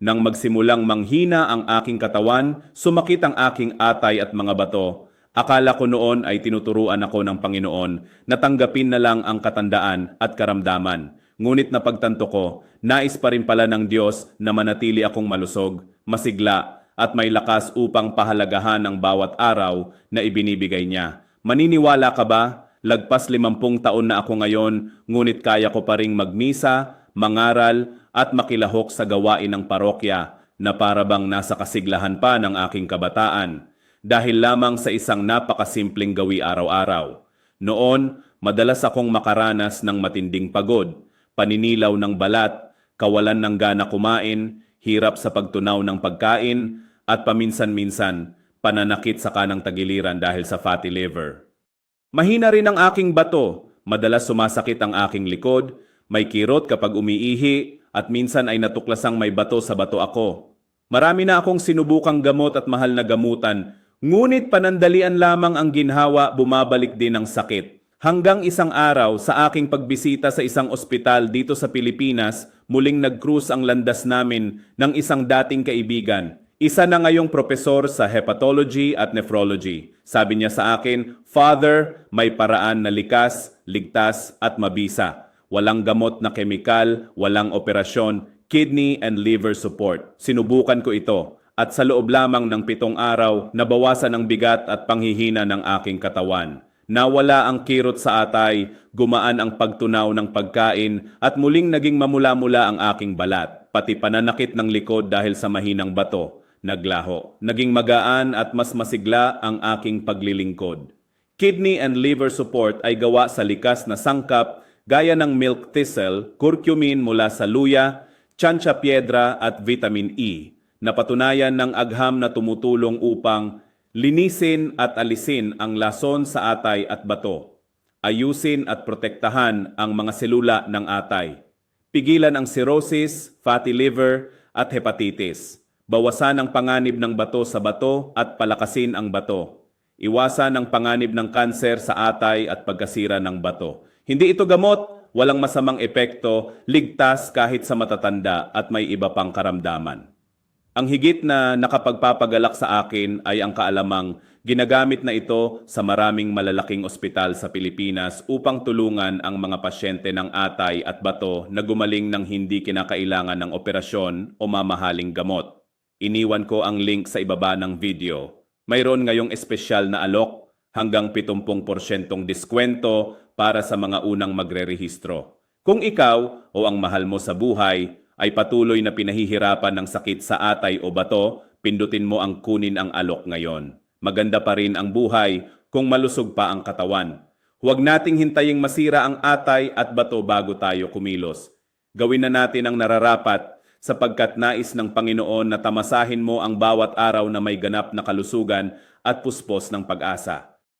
Nang magsimulang manghina ang aking katawan, sumakit ang aking atay at mga bato. Akala ko noon ay tinuturuan ako ng Panginoon na tanggapin na lang ang katandaan at karamdaman. Ngunit napagtanto ko, nais pa rin pala ng Diyos na manatili akong malusog, masigla, at may lakas upang pahalagahan ang bawat araw na ibinibigay niya. Maniniwala ka ba? Lagpas limampung taon na ako ngayon, ngunit kaya ko pa ring magmisa, mangaral, at makilahok sa gawain ng parokya na para bang nasa kasiglahan pa ng aking kabataan dahil lamang sa isang napakasimpleng gawi araw-araw. Noon, madalas akong makaranas ng matinding pagod, paninilaw ng balat, kawalan ng gana kumain, hirap sa pagtunaw ng pagkain, at paminsan-minsan, pananakit sa kanang tagiliran dahil sa fatty liver. Mahina rin ang aking bato, madalas sumasakit ang aking likod, may kirot kapag umiihi, at minsan ay natuklasang may bato sa bato ako. Marami na akong sinubukang gamot at mahal na gamutan, ngunit panandalian lamang ang ginhawa, bumabalik din ang sakit. Hanggang isang araw sa aking pagbisita sa isang ospital dito sa Pilipinas, muling nag-cruise ang landas namin ng isang dating kaibigan. Isa na ngayong propesor sa hepatology at nephrology. Sabi niya sa akin, Father, may paraan na likas, ligtas at mabisa. Walang gamot na kemikal, walang operasyon, kidney and liver support. Sinubukan ko ito at sa loob lamang ng pitong araw, nabawasan ang bigat at panghihina ng aking katawan. Nawala ang kirot sa atay, gumaan ang pagtunaw ng pagkain at muling naging mamula-mula ang aking balat. Pati pananakit ng likod dahil sa mahinang bato, naglaho. Naging magaan at mas masigla ang aking paglilingkod. Kidney and liver support ay gawa sa likas na sangkap gaya ng milk thistle, curcumin mula sa luya, chancha piedra at vitamin E na patunayan ng agham na tumutulong upang linisin at alisin ang lason sa atay at bato, ayusin at protektahan ang mga selula ng atay, pigilan ang cirrhosis, fatty liver at hepatitis, bawasan ang panganib ng bato sa bato at palakasin ang bato, iwasan ang panganib ng kanser sa atay at pagkasira ng bato. Hindi ito gamot, walang masamang epekto, ligtas kahit sa matatanda at may iba pang karamdaman. Ang higit na nakapagpapagalak sa akin ay ang kaalamang ginagamit na ito sa maraming malalaking ospital sa Pilipinas upang tulungan ang mga pasyente ng atay at bato na gumaling ng hindi kinakailangan ng operasyon o mamahaling gamot. Iniwan ko ang link sa ibaba ng video. Mayroon ngayong espesyal na alok hanggang 70% diskwento para sa mga unang magre-rehistro. Kung ikaw o ang mahal mo sa buhay ay patuloy na pinahihirapan ng sakit sa atay o bato, pindutin mo ang kunin ang alok ngayon. Maganda pa rin ang buhay kung malusog pa ang katawan. Huwag nating hintaying masira ang atay at bato bago tayo kumilos. Gawin na natin ang nararapat sapagkat nais ng Panginoon na tamasahin mo ang bawat araw na may ganap na kalusugan at puspos ng pag-asa.